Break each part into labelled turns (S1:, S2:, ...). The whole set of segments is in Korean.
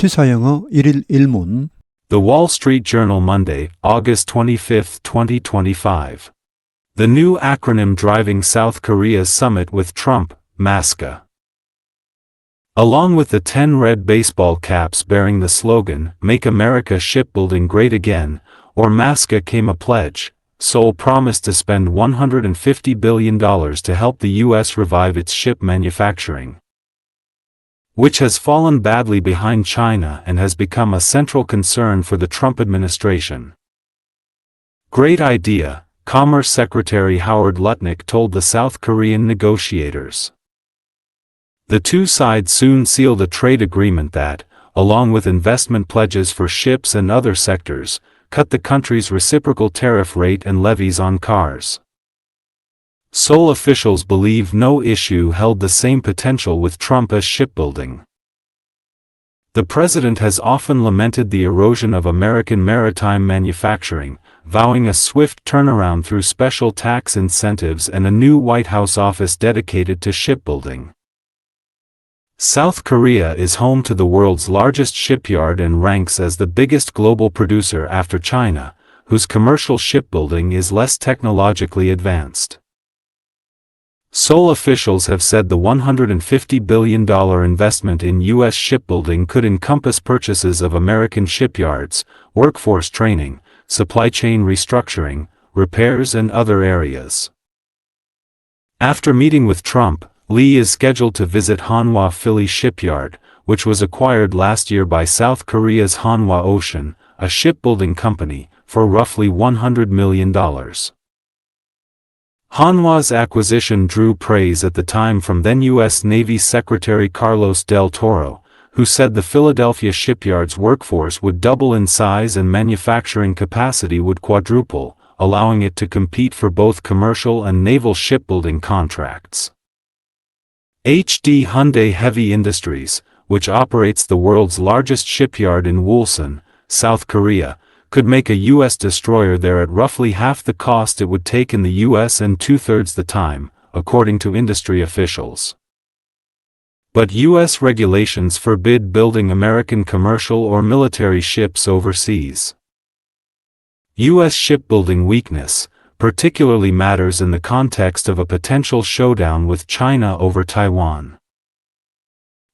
S1: 시사영어 1일 1문
S2: The Wall Street Journal Monday, August 25, 2025. The new acronym driving South Korea's summit with Trump, MASCA. Along with the 10 red baseball caps bearing the slogan, Make America Shipbuilding Great Again, or MASCA came a pledge. Seoul promised to spend $150 billion to help the U.S. revive its ship manufacturing which has fallen badly behind China and has become a central concern for the Trump administration. Great idea, Commerce Secretary Howard Lutnick told the South Korean negotiators. The two sides soon sealed a trade agreement that, along with investment pledges for ships and other sectors, cut the country's reciprocal tariff rate and levies on cars. Seoul officials believe no issue held the same potential with Trump as shipbuilding. The president has often lamented the erosion of American maritime manufacturing, vowing a swift turnaround through special tax incentives and a new White House office dedicated to shipbuilding. South Korea is home to the world's largest shipyard and ranks as the biggest global producer after China, whose commercial shipbuilding is less technologically advanced. Seoul officials have said the $150 billion investment in U.S. shipbuilding could encompass purchases of American shipyards, workforce training, supply chain restructuring, repairs and other areas. After meeting with Trump, Lee is scheduled to visit Hanwha Philly Shipyard, which was acquired last year by South Korea's Hanwha Ocean, a shipbuilding company, for roughly $100 million. Hanwha's acquisition drew praise at the time from then U.S. Navy Secretary Carlos Del Toro, who said the Philadelphia shipyard's workforce would double in size and manufacturing capacity would quadruple, allowing it to compete for both commercial and naval shipbuilding contracts. HD Hyundai Heavy Industries, which operates the world's largest shipyard in Wolsan, South Korea, could make a U.S. destroyer there at roughly half the cost it would take in the U.S. and two-thirds the time, according to industry officials. But U.S. regulations forbid building American commercial or military ships overseas. U.S. shipbuilding weakness, particularly matters in the context of a potential showdown with China over Taiwan.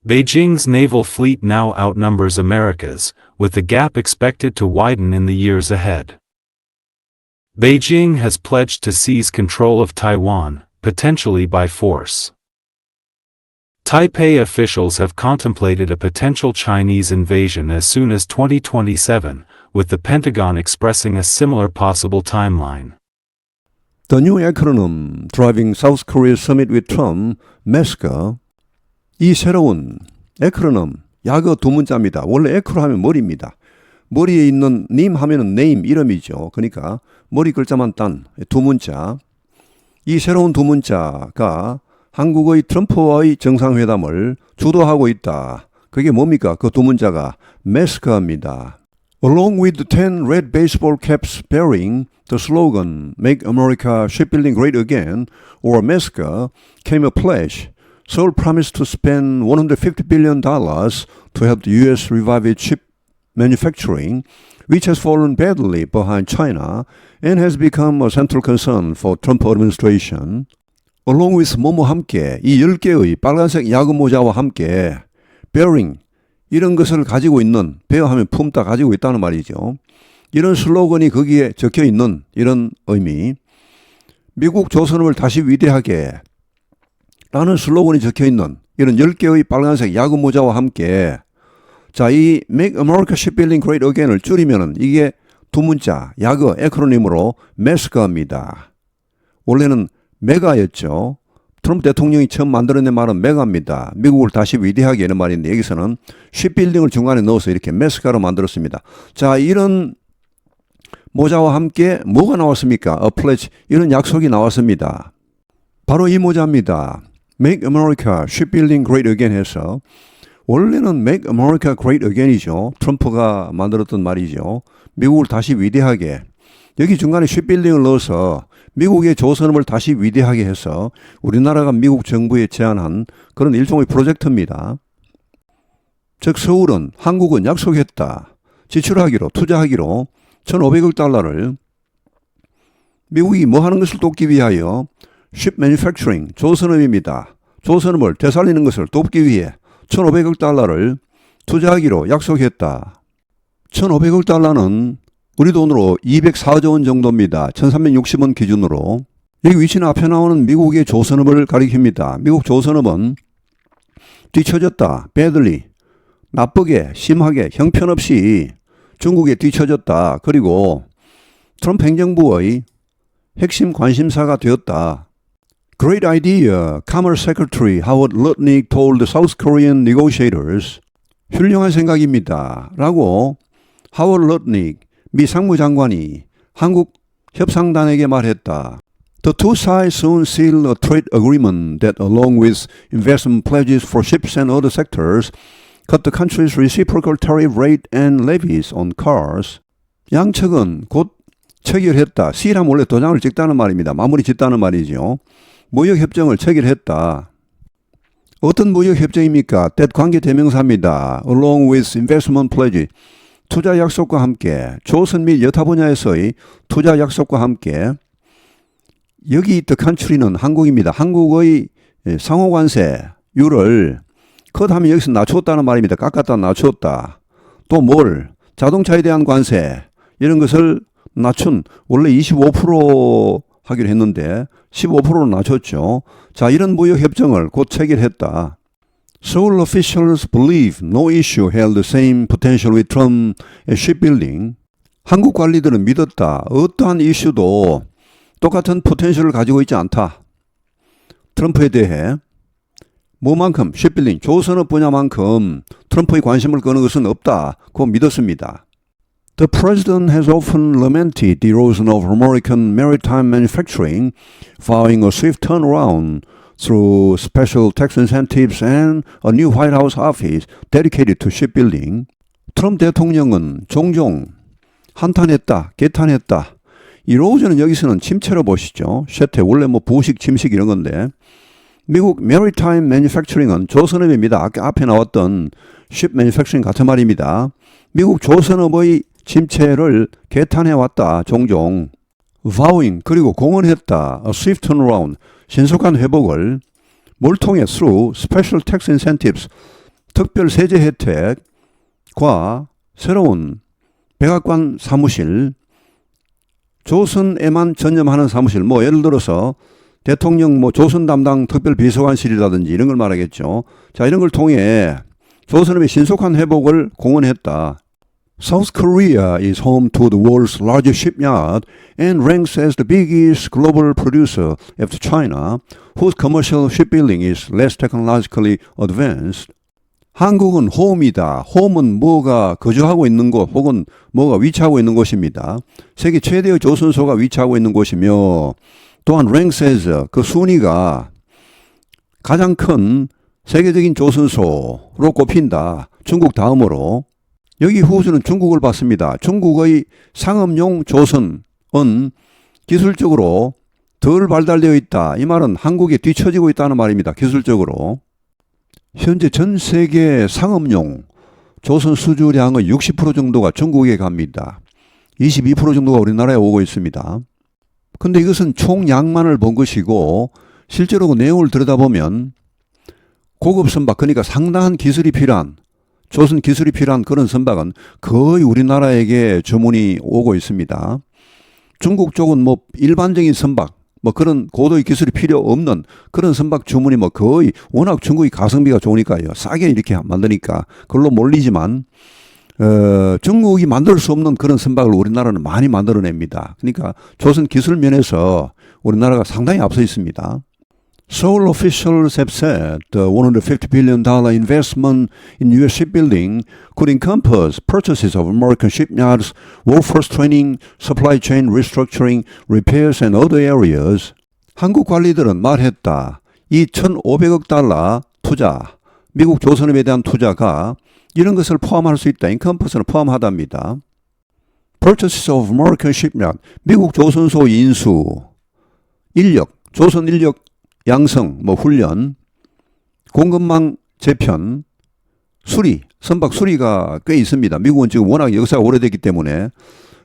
S2: Beijing's naval fleet now outnumbers America's, with the gap expected to widen in the years ahead. Beijing has pledged to seize control of Taiwan, potentially by force. Taipei officials have contemplated a potential Chinese invasion as soon as 2027, with the Pentagon expressing a similar possible timeline.
S1: The new acronym Driving South Korea Summit with Trump, MESCA, 이 새로운 에크로넘 약어 두 문자입니다. 원래 에크로 하면 머리입니다. 머리에 있는 님 하면은 네임 이름이죠. 그러니까 머리 글자만 딴 두 문자. 이 새로운 두 문자가 한국의 트럼프와의 정상회담을 주도하고 있다. 그게 뭡니까? 그 두 문자가 메스크입니다. Along with the 10 red baseball caps bearing the slogan Make America Shipbuilding Great Again or MESCA came a pledge Seoul promised to spend $150 billion to help the U.S. revive its ship manufacturing, which has fallen badly behind China and has become a central concern for Trump administration. Along with 뭐뭐 함께 이 10개의 빨간색 야구 모자와 함께 bearing 이런 것을 가지고 있는 베어하면 품다 가지고 있다는 말이죠. 이런 슬로건이 거기에 적혀 있는 이런 의미. 미국 조선을 다시 위대하게 라는 슬로건이 적혀 있는 이런 10개의 빨간색 야구 모자와 함께 자, 이 Make America Shipbuilding Great Again을 줄이면은 이게 두 문자, 야구 에크로님으로 메스가입니다. 원래는 메가였죠. 트럼프 대통령이 처음 만들어낸 말은 메가입니다. 미국을 다시 위대하게 하는 말인데 여기서는 쉽빌딩을 중간에 넣어서 이렇게 메스가로 만들었습니다. 자, 이런 모자와 함께 뭐가 나왔습니까? Pledge, 이런 약속이 나왔습니다. 바로 이 모자입니다. Make America Shipbuilding Great Again 해서 원래는 Make America Great Again이죠. 트럼프가 만들었던 말이죠. 미국을 다시 위대하게 여기 중간에 shipbuilding을 넣어서 미국의 조선업을 다시 위대하게 해서 우리나라가 미국 정부에 제안한 그런 일종의 프로젝트입니다. 즉 서울은 한국은 약속했다. 지출하기로 투자하기로 1,500억 달러를 미국이 뭐 하는 것을 돕기 위하여 ship manufacturing 조선업입니다. 조선업을 되살리는 것을 돕기 위해 1,500억 달러를 투자하기로 약속했다. 1,500억 달러는 우리 돈으로 204조 원 정도입니다. 1,360원 기준으로. 여기 위치는 앞에 나오는 미국의 조선업을 가리킵니다. 미국 조선업은 뒤처졌다. badly. 나쁘게, 심하게, 형편없이 중국에 뒤처졌다. 그리고 트럼프 행정부의 핵심 관심사가 되었다. Great idea, Commerce Secretary Howard Lutnick told the South Korean negotiators. 훌륭한 생각입니다. 라고 하워드 럿닉 미 상무장관이 한국 협상단에게 말했다. The two sides soon sealed a trade agreement that along with investment pledges for ships and other sectors cut the country's reciprocal tariff rate and levies on cars. 양측은 곧 체결했다. 시일하면 원래 도장을 찍다는 말입니다. 마무리 짓다는 말이죠. 무역협정을 체결했다. 어떤 무역협정입니까? 때 관계 대명사입니다. Along with investment pledge. 투자 약속과 함께 조선 및 여타 분야에서의 투자 약속과 함께 여기 the country는 한국입니다. 한국의 상호관세율을 컷하면 여기서 낮췄다는 말입니다. 깎았다 낮췄다. 또 뭘? 자동차에 대한 관세 이런 것을 낮춘 원래 25% 하기로 했는데 15%로 낮췄죠. 자 이런 무역 협정을 곧 체결했다. Seoul officials believe no issue held the same potential with Trump as shipbuilding. 한국 관리들은 믿었다. 어떠한 이슈도 똑같은 포텐셜을 가지고 있지 않다. 트럼프에 대해 뭐만큼 shipbuilding 조선업 분야만큼 트럼프의 관심을 끄는 것은 없다. 고 믿었습니다. The president has often lamented the erosion of American maritime manufacturing, vowing a swift turnaround through special tax incentives and a new White House office dedicated to shipbuilding. 트럼프 대통령은 종종 한탄했다, 개탄했다. 이로우저는 여기서는 침체로 보시죠. 쉐테 원래 뭐 부식, 침식 이런 건데 미국 메리타임 매니팩처링은 조선업입니다. 아까 앞에 나왔던 ship manufacturing 같은 말입니다. 미국 조선업의 침체를 개탄해 왔다. 종종 vowing 그리고 공언했다. a swift turnaround 신속한 회복을 뭘 통해 through special tax incentives 특별 세제 혜택과 새로운 백악관 사무실 조선에만 전념하는 사무실 뭐 예를 들어서 대통령 뭐 조선 담당 특별 비서관실이라든지 이런 걸 말하겠죠. 자 이런 걸 통해 조선업의 신속한 회복을 공언했다. South Korea is home to the world's largest shipyard and ranks as the biggest global producer after China, whose commercial shipbuilding is less technologically advanced. 한국은 홈이다. 홈은 뭐가 거주하고 있는 곳 혹은 뭐가 위치하고 있는 곳입니다. 세계 최대의 조선소가 위치하고 있는 곳이며 또한 ranks as 그 순위가 가장 큰 세계적인 조선소로 꼽힌다. 중국 다음으로 여기 후수는 중국을 봤습니다. 중국의 상업용 조선은 기술적으로 덜 발달되어 있다. 이 말은 한국에 뒤처지고 있다는 말입니다. 기술적으로. 현재 전 세계 상업용 조선 수주량의 60% 정도가 중국에 갑니다. 22% 정도가 우리나라에 오고 있습니다. 근데 이것은 총량만을 본 것이고 실제로 그 내용을 들여다보면 고급 선박 그러니까 상당한 기술이 필요한 조선 기술이 필요한 그런 선박은 거의 우리나라에게 주문이 오고 있습니다. 중국 쪽은 뭐 일반적인 선박, 뭐 그런 고도의 기술이 필요 없는 그런 선박 주문이 뭐 거의 워낙 중국이 가성비가 좋으니까요. 싸게 이렇게 만드니까 그걸로 몰리지만 어, 중국이 만들 수 없는 그런 선박을 우리나라는 많이 만들어냅니다. 그러니까 조선 기술 면에서 우리나라가 상당히 앞서 있습니다. Seoul officials have said the $150 billion investment in U.S. shipbuilding could encompass purchases of American shipyards, workforce training, supply chain restructuring, repairs, and other areas. 한국 관리들은 말했다. 이 1,500억 달러 투자, 미국 조선업에 대한 투자가 이런 것을 포함할 수 있다. encompass는 포함하답니다. Purchases of American shipyard, 미국 조선소 인수, 인력, 조선 인력 양성, 뭐 훈련, 공급망 재편, 수리, 선박 수리가 꽤 있습니다. 미국은 지금 워낙 역사가 오래됐기 때문에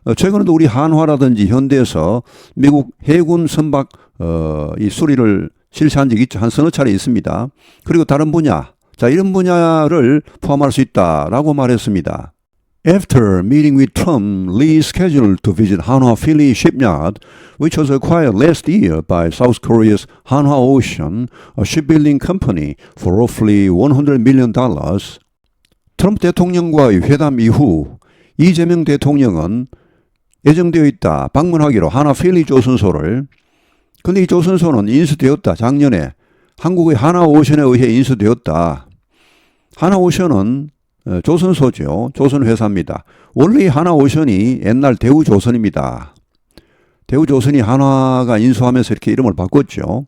S1: 어, 최근에도 우리 한화라든지 현대에서 미국 해군 선박 어, 이 수리를 실시한 적이. 한 서너 차례 있습니다. 그리고 다른 분야, 자 이런 분야를 포함할 수 있다라고 말했습니다. After meeting with Trump, Lee scheduled to visit Hanwha Philly Shipyard, which was acquired last year by South Korea's Hanwha Ocean, a shipbuilding company, for roughly 100 million dollars. 트럼프 대통령과의 회담 이후 이재명 대통령은 예정되어 있다 방문하기로 하나 필리 조선소를 근데 이 조선소는 인수되었다 작년에 한국의 하나오션에 의해 인수되었다 하나오션은 어, 조선소죠. 조선회사입니다. 원래 이 하나오션이 옛날 대우조선입니다. 대우조선이 한화가 인수하면서 이렇게 이름을 바꿨죠.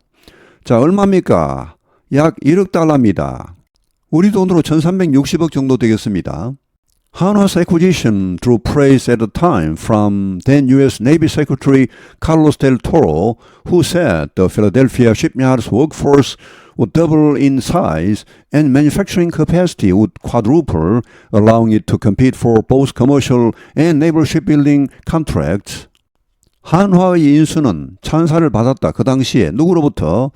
S1: 자 얼마입니까? 약 1억 달러입니다. 우리 돈으로 1360억 정도 되겠습니다 Hanwha's acquisition drew praise at the time from then U.S. Navy Secretary Carlos del Toro, who said the Philadelphia shipyard's workforce would double in size and manufacturing capacity would quadruple, allowing it to compete for both commercial and naval shipbuilding contracts. 한화의 인수는 찬사를 받았다. 그 당시에 누구로부터?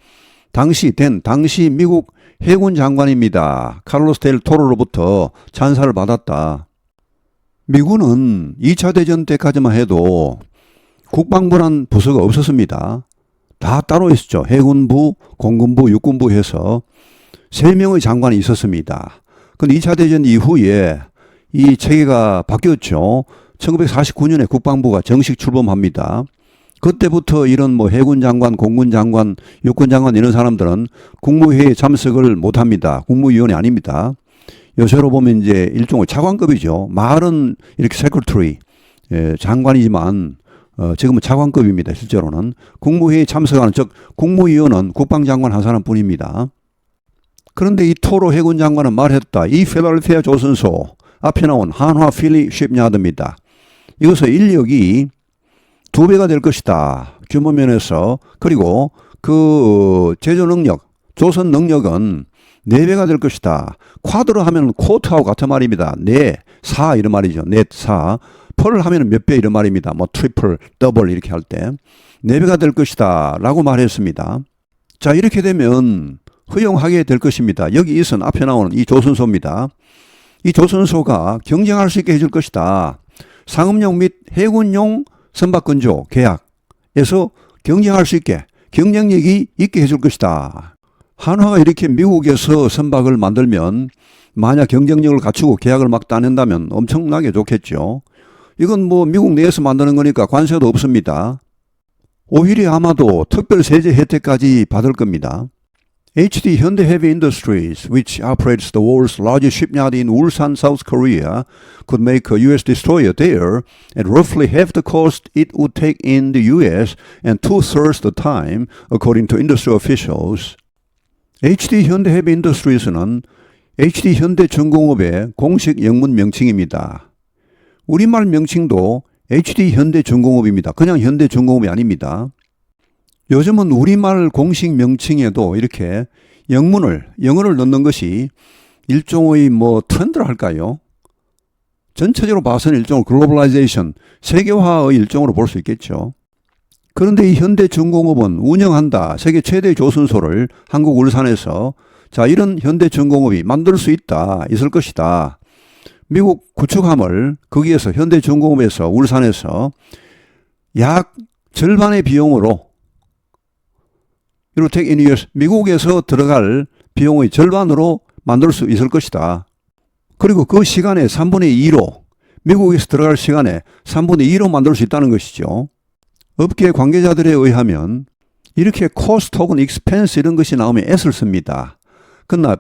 S1: 당시 된 당시 미국 해군 장관입니다. 카를로스 델 토로로부터 찬사를 받았다. 미군은 2차 대전 때까지만 해도 국방부란 부서가 없었습니다. 다 따로 있었죠. 해군부, 공군부, 육군부 해서 세 명의 장관이 있었습니다. 근데 2차 대전 이후에 이 체계가 바뀌었죠. 1949년에 국방부가 정식 출범합니다. 그때부터 이런 뭐 해군 장관, 공군 장관, 육군 장관 이런 사람들은 국무회의에 참석을 못 합니다. 국무위원이 아닙니다. 요새로 보면 이제 일종의 차관급이죠. 말은 이렇게 세크터리 예, 장관이지만 어, 지금은 차관급입니다. 실제로는 국무회의 참석하는 즉 국무위원은 국방장관 한 사람뿐입니다. 그런데 이 토로 해군 장관은 말했다. 이 필라델피아 조선소 앞에 나온 한화 필리 쉽 야드입니다. 이것의 인력이 두 배가 될 것이다. 규모 면에서 그리고 그 제조 능력, 조선 능력은 네 배가 될 것이다. 쿼드로 하면 코트하고 같은 말입니다. 네, 사 이런 말이죠. 넷, 사. 펄 하면 몇 배 이런 말입니다. 뭐 트리플, 더블 이렇게 할 때. 네 배가 될 것이다. 라고 말했습니다. 자, 이렇게 되면 허용하게 될 것입니다. 여기 있은 앞에 나오는 이 조선소입니다. 이 조선소가 경쟁할 수 있게 해줄 것이다. 상업용 및 해군용 선박건조 계약에서 경쟁할 수 있게 경쟁력이 있게 해줄 것이다. 한화가 이렇게 미국에서 선박을 만들면 만약 경쟁력을 갖추고 계약을 막 따낸다면 엄청나게 좋겠죠. 이건 뭐 미국 내에서 만드는 거니까 관세도 없습니다. 오히려 아마도 특별 세제 혜택까지 받을 겁니다. HD Hyundai Heavy Industries, which operates the world's largest shipyard in Ulsan, South Korea, could make a U.S. destroyer there at roughly half the cost it would take in the U.S. and two-thirds the time, according to industry officials. HD 현대 헤비 인더스트리스는 HD 현대 중공업의 공식 영문 명칭입니다. 우리말 명칭도 HD 현대 중공업입니다. 그냥 현대 중공업이 아닙니다. 요즘은 우리말 공식 명칭에도 이렇게 영문을, 영어를 넣는 것이 일종의 뭐 트렌드라 할까요? 전체적으로 봐서는 일종의 글로벌라이제이션, 세계화의 일종으로 볼 수 있겠죠. 그런데 이 현대중공업은 운영한다. 세계 최대 조선소를 한국 울산에서 자, 이런 현대중공업이 만들 수 있다. 있을 것이다. 미국 구축함을 거기에서 현대중공업에서 울산에서 약 절반의 비용으로 미국에서 들어갈 비용의 절반으로 만들 수 있을 것이다. 그리고 그 시간에 3분의 2로 미국에서 들어갈 시간에 3분의 2로 만들 수 있다는 것이죠. 업계 관계자들에 의하면 이렇게 코스트 혹은 익스펜스 이런 것이 나오면 S를 씁니다. 그러나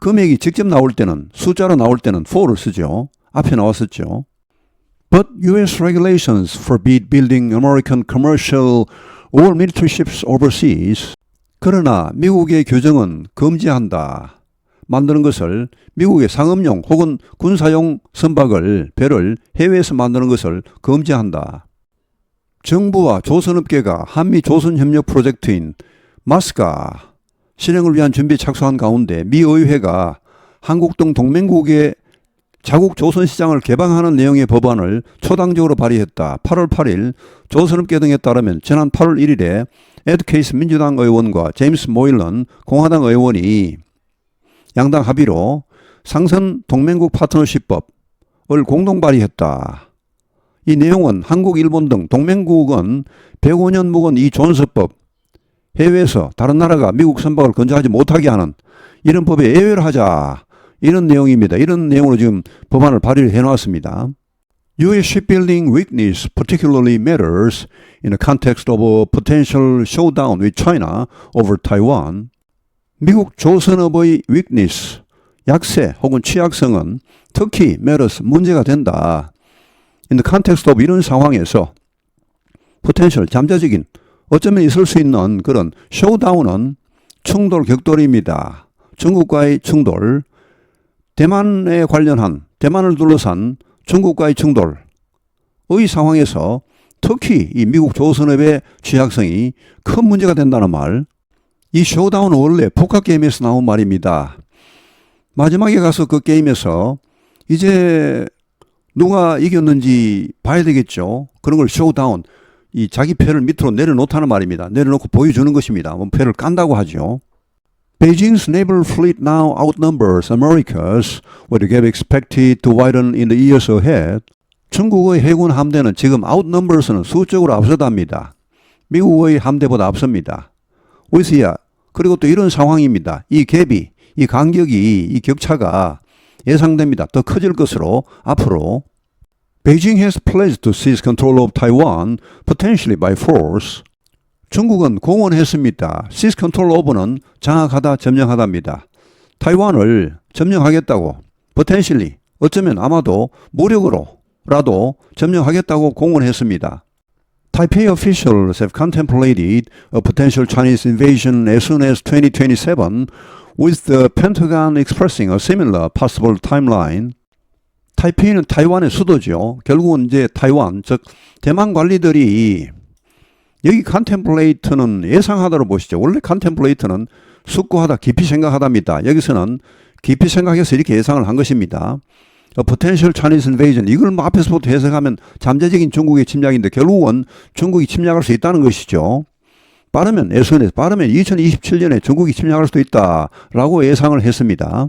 S1: 금액이 직접 나올 때는 숫자로 나올 때는 for를 쓰죠. 앞에 나왔었죠. But U.S. regulations forbid building American commercial or military ships overseas. 그러나 미국의 규정은 금지한다. 만드는 것을 미국의 상업용 혹은 군사용 선박을 배를 해외에서 만드는 것을 금지한다. 정부와 조선업계가 한미 조선협력 프로젝트인 마스가 실행을 위한 준비 착수한 가운데 미 의회가 한국 등 동맹국의 자국 조선시장을 개방하는 내용의 법안을 초당적으로 발의했다. 8월 8일 조선업계 등에 따르면 지난 8월 1일에 에드 케이스 민주당 의원과 제임스 모일런 공화당 의원이 양당 합의로 상선 동맹국 파트너십법을 공동 발의했다. 이 내용은 한국, 일본 등 동맹국은 105년 묵은 이 존스법 해외에서 다른 나라가 미국 선박을 건조하지 못하게 하는 이런 법에 예외를 하자. 이런 내용입니다. 이런 내용으로 지금 법안을 발의를 해놓았습니다. U.S. shipbuilding weakness particularly matters in the context of a potential showdown with China over Taiwan. 미국 조선업의 weakness, 약세 혹은 취약성은 특히 matters, 문제가 된다. In the context of 이런 상황에서 potential, 잠재적인 어쩌면 있을 수 있는 그런 showdown은 충돌, 격돌입니다. 중국과의 충돌, 대만에 관련한 대만을 둘러싼 중국과의 충돌의 상황에서 특히 이 미국 조선업의 취약성이 큰 문제가 된다는 말. 이 쇼다운은 원래 포카 게임에서 나온 말입니다. 마지막에 가서 그 게임에서 이제 누가 이겼는지 봐야 되겠죠. 그런 걸 쇼다운. 이 자기 패를 밑으로 내려놓다는 말입니다. 내려놓고 보여주는 것입니다. 뭐 패를 깐다고 하죠. Beijing's naval fleet now outnumbers America's, with the gap expected to widen in the years ahead. 중국의 해군 함대는 지금 outnumbers는 수적으로 앞서답니다. 미국의 함대보다 앞섭니다. 위스야 그리고 또 이런 상황입니다. 이 갭이, 이 간격이, 이 격차가 예상됩니다. 더 커질 것으로 앞으로 Beijing has pledged to seize control of Taiwan, potentially by force. 중국은 공언했습니다. 시스 컨트롤 오버는 장악하다, 점령하다입니다. 타이완을 점령하겠다고, potentially, 어쩌면 아마도 무력으로라도 점령하겠다고 공언했습니다. Taipei officials have contemplated a potential Chinese invasion as soon as 2027, with the Pentagon expressing a similar possible timeline. 타이페이는 타이완의 수도죠. 결국은 이제 타이완, 즉 대만 관리들이 여기 컨템플레이트는 예상하다로 보시죠. 원래 컨템플레이트는 숙고하다, 깊이 생각하다입니다. 여기서는 깊이 생각해서 이렇게 예상을 한 것입니다. 어, potential Chinese invasion 이걸 뭐 앞에서부터 해석하면 잠재적인 중국의 침략인데 결국은 중국이 침략할 수 있다는 것이죠. 빠르면 예선에서 빠르면 2027년에 중국이 침략할 수도 있다라고 예상을 했습니다.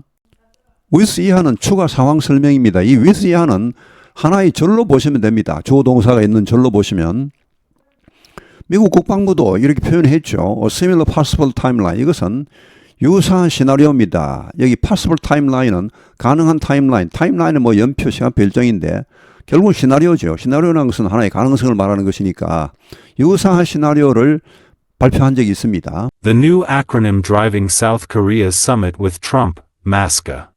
S1: with 이하는 추가 상황 설명입니다. 이 with 이하는 하나의 절로 보시면 됩니다. 주어 동사가 있는 절로 보시면 미국 국방부도 이렇게 표현했죠. A similar possible timeline. 이것은 유사한 시나리오입니다. 여기 possible timeline은 가능한 타임라인. 타임라인은 뭐 연표, 시간표 일정인데 결국 시나리오죠. 시나리오라는 것은 하나의 가능성을 말하는 것이니까 유사한 시나리오를 발표한 적이 있습니다.
S2: The new acronym driving South Korea's summit with Trump, MASCA.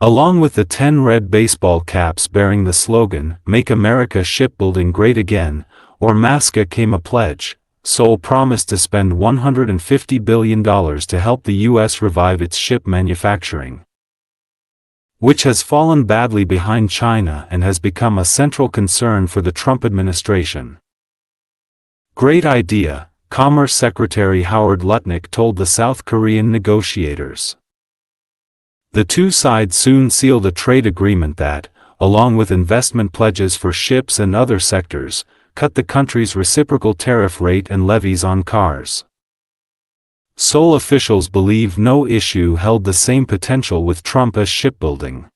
S2: Along with the 10 red baseball caps bearing the slogan, Make America Shipbuilding Great Again, or MASCA came a pledge. Seoul promised to spend $150 billion to help the U.S. revive its ship manufacturing, which has fallen badly behind China and has become a central concern for the Trump administration. Great idea, Commerce Secretary Howard Lutnick told the South Korean negotiators. The two sides soon sealed a trade agreement that, along with investment pledges for ships and other sectors, cut the country's reciprocal tariff rate and levies on cars. Seoul officials believe no issue held the same potential with Trump as shipbuilding.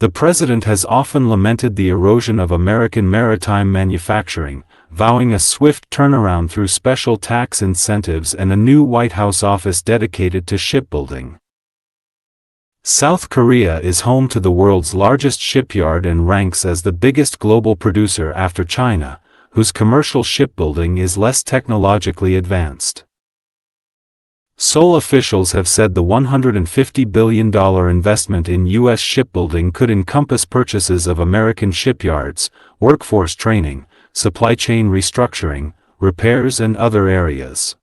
S2: The president has often lamented the erosion of American maritime manufacturing, vowing a swift turnaround through special tax incentives and a new White House office dedicated to shipbuilding. South Korea is home to the world's largest shipyard and ranks as the biggest global producer after China, whose commercial shipbuilding is less technologically advanced. Seoul officials have said the $150 billion investment in U.S. shipbuilding could encompass purchases of American shipyards, workforce training, supply chain restructuring, repairs and other areas.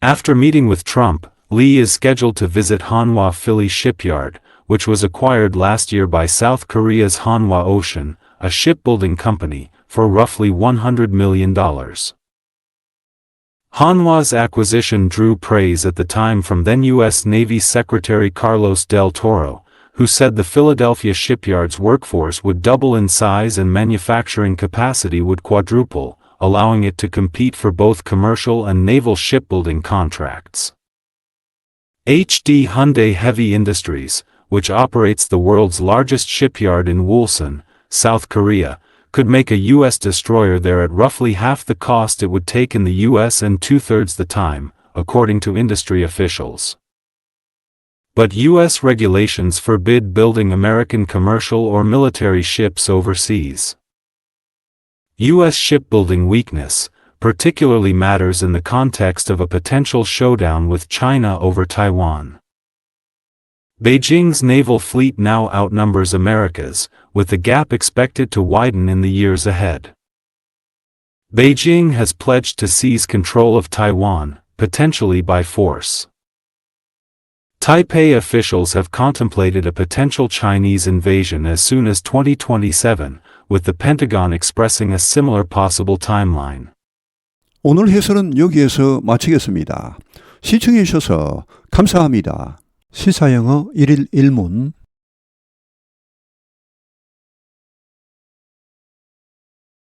S2: After meeting with Trump, Lee is scheduled to visit Hanwha Philly Shipyard, which was acquired last year by South Korea's Hanwha Ocean, a shipbuilding company, for roughly $100 million. Hanwha's acquisition drew praise at the time from then U.S. Navy Secretary Carlos Del Toro, who said the Philadelphia shipyard's workforce would double in size and manufacturing capacity would quadruple, allowing it to compete for both commercial and naval shipbuilding contracts. HD Hyundai Heavy Industries, which operates the world's largest shipyard in Wolsan, South Korea, could make a U.S. destroyer there at roughly half the cost it would take in the U.S. and two-thirds the time, according to industry officials. But U.S. regulations forbid building American commercial or military ships overseas. U.S. shipbuilding weakness, particularly matters in the context of a potential showdown with China over Taiwan. Beijing's naval fleet now outnumbers America's, with the gap expected to widen in the years ahead. Beijing has pledged to seize control of Taiwan, potentially by force. Taipei officials have contemplated a potential Chinese invasion as soon as 2027, with the Pentagon expressing a similar possible timeline.
S1: 오늘 해설은 여기에서 마치겠습니다. 시청해 주셔서 감사합니다. 시사영어 1일 1문